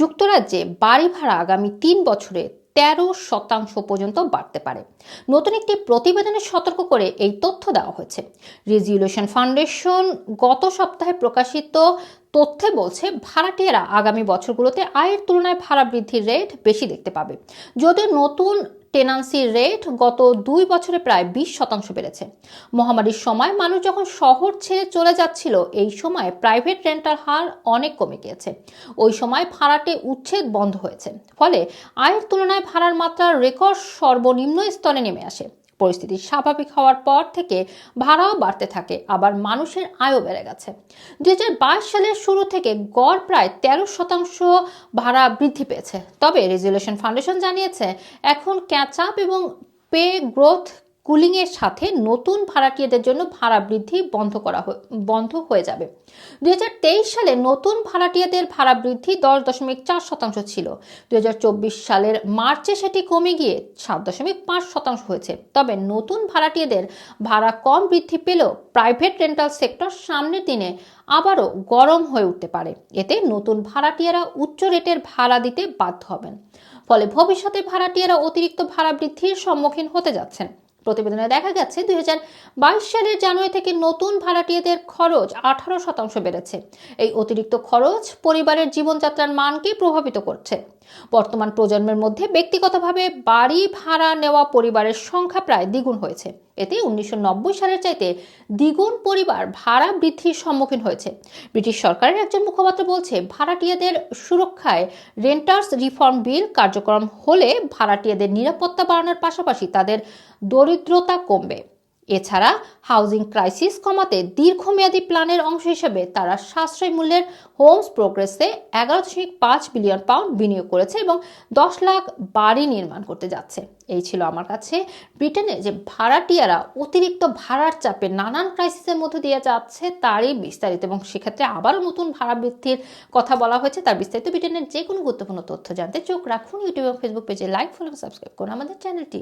যুক্তরাজ্যে বাড়ি ভাড়া আগামী তিন বছরে তেরো শতাংশ পর্যন্ত বাড়তে পারে। নতুন একটি প্রতিবেদনে সতর্ক করে এই তথ্য দেওয়া হয়েছে। রেজিউলেশন ফাউন্ডেশন গত সপ্তাহে প্রকাশিত তথ্যে বলছে, ভাড়াটিয়ারা আগামী বছরগুলোতে আয়ের তুলনায় ভাড়া বৃদ্ধির রেট বেশি দেখতে পাবে। যদিও নতুন টেনান্সির রেট গত দুই বছরে প্রায় বিশ শতাংশ বেড়েছে। মহামারীর সময় মানুষ যখন শহর ছেড়ে চলে যাচ্ছিল, এই সময় প্রাইভেট রেন্টাল হার অনেক কমে গিয়েছে। ওই সময় ভাড়াটে উচ্ছেদ বন্ধ হয়েছে। ফলে আয়ের তুলনায় ভাড়ার মাত্রা রেকর্ড সর্বনিম্ন স্তরে নেমে আসে। পরিস্থিতি স্বাভাবিক হওয়ার পর থেকে ভাড়াও বাড়তে থাকে, আবার মানুষের আয়ও বেড়ে গেছে। দুই হাজার বাইশ সালের শুরু থেকে গড় প্রায় তেরো শতাংশ ভাড়া বৃদ্ধি পেয়েছে। তবে রেজুলেশন ফাউন্ডেশন জানিয়েছে, এখন ক্যাচ আপ এবং পে গ্রোথ কুলিংয়ের সাথে নতুন ভাড়াটিয়াদের জন্য ভাড়া বৃদ্ধি বন্ধ করা বন্ধ হয়ে যাবে। দু হাজার তেইশ সালে নতুন ভাড়াটিয়াদের ভাড়া বৃদ্ধি দশ দশমিক চার শতাংশ ছিল। দু হাজার চব্বিশ সালের মার্চে সেটি কমে গিয়ে সাত দশমিক পাঁচ শতাংশ হয়েছে। তবে নতুন ভাড়াটিয়াদের ভাড়া কম বৃদ্ধি পেলেও প্রাইভেট রেন্টাল সেক্টর সামনের দিনে আবারও গরম হয়ে উঠতে পারে। এতে নতুন ভাড়াটিয়ারা উচ্চ রেটের ভাড়া দিতে বাধ্য হবেন। ফলে ভবিষ্যতে ভাড়াটিয়ারা অতিরিক্ত ভাড়া বৃদ্ধির সম্মুখীন হতে যাচ্ছেন। প্রতিবেদনে দেখা গেছে, দুই হাজার বাইশ সালের জানুয়ারি থেকে নতুন ভাড়াটিয়াদের খরচ আঠারো শতাংশ বেড়েছে। এই অতিরিক্ত খরচ পরিবারের জীবনযাত্রার মানকে প্রভাবিত করছে। বর্তমান প্রজন্মের মধ্যে ব্যক্তিগতভাবে বাড়ি ভাড়া নেওয়া পরিবারের সংখ্যা প্রায় দ্বিগুণ হয়েছে। এতে উনিশশো নব্বই সালের চাইতে দ্বিগুণ পরিবার ভাড়া বৃদ্ধির সম্মুখীন হয়েছে। ব্রিটিশ সরকারের একজন মুখপাত্র বলছে, ভাড়াটিয়াদের সুরক্ষায় রেন্টার্স রিফর্ম বিল কার্যক্রম হলে ভাড়াটিয়াদের নিরাপত্তা বাড়ানোর পাশাপাশি তাদের দরিদ্রতা কমবে। এছাড়া হাউজিং ক্রাইসিস কমাতে দীর্ঘমেয়াদী প্ল্যানের অংশ হিসেবে তারা সাশ্রয়ী মূল্যের হোমস প্রোগ্রেসে এগারো দশমিক পাঁচ বিলিয়ন পাউন্ড বিনিয়োগ করেছে এবং দশ লাখ বাড়ি নির্মাণ করতে যাচ্ছে। এই ছিল আমার কাছে ব্রিটেনে যে ভাড়াটিয়ারা অতিরিক্ত ভাড়ার চাপে নানান ক্রাইসিসের মধ্যে দিয়ে যাচ্ছে তারই বিস্তারিত এবং সেক্ষেত্রে আবারও নতুন ভাড়া বৃদ্ধির কথা বলা হয়েছে। তার বিস্তারিত ব্রিটেনের যে কোনো গুরুত্বপূর্ণ তথ্য জানতে চোখ রাখুন ইউটিউব এবং ফেসবুক পেজে লাইক ফলো সাবস্ক্রাইব করুন আমাদের চ্যানেলটি